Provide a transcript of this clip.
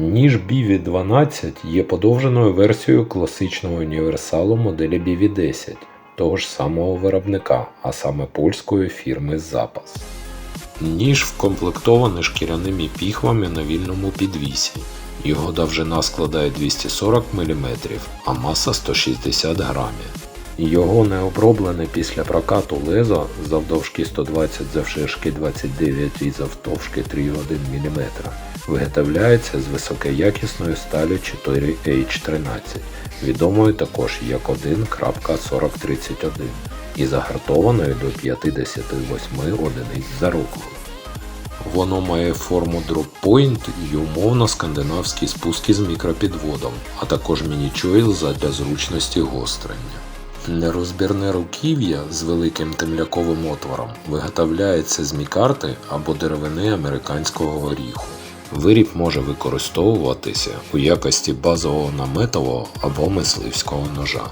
Ніж BV12 є подовженою версією класичного універсалу моделі BV10 того ж самого виробника, а саме польської фірми Запас. Ніж вкомплектований шкіряними піхвами на вільному підвісі. Його довжина складає 240 мм, а маса 160 грамів. Його не оброблене після прокату лезо завдовжки 120 завширшки 29 і завтовшки 3,1 мм виготовляється з високоякісної сталі 4H13, відомою також як 1.4031 і загартованою до 58 одиниць за руку. Воно має форму дроппойнт і умовно скандинавські спуски з мікропідводом, а також мінічоїл задля зручності гострення. Нерозбірне руків'я з великим темляковим отвором виготовляється з мікарти або деревини американського горіху. Виріб може використовуватися у якості базового наметового або мисливського ножа.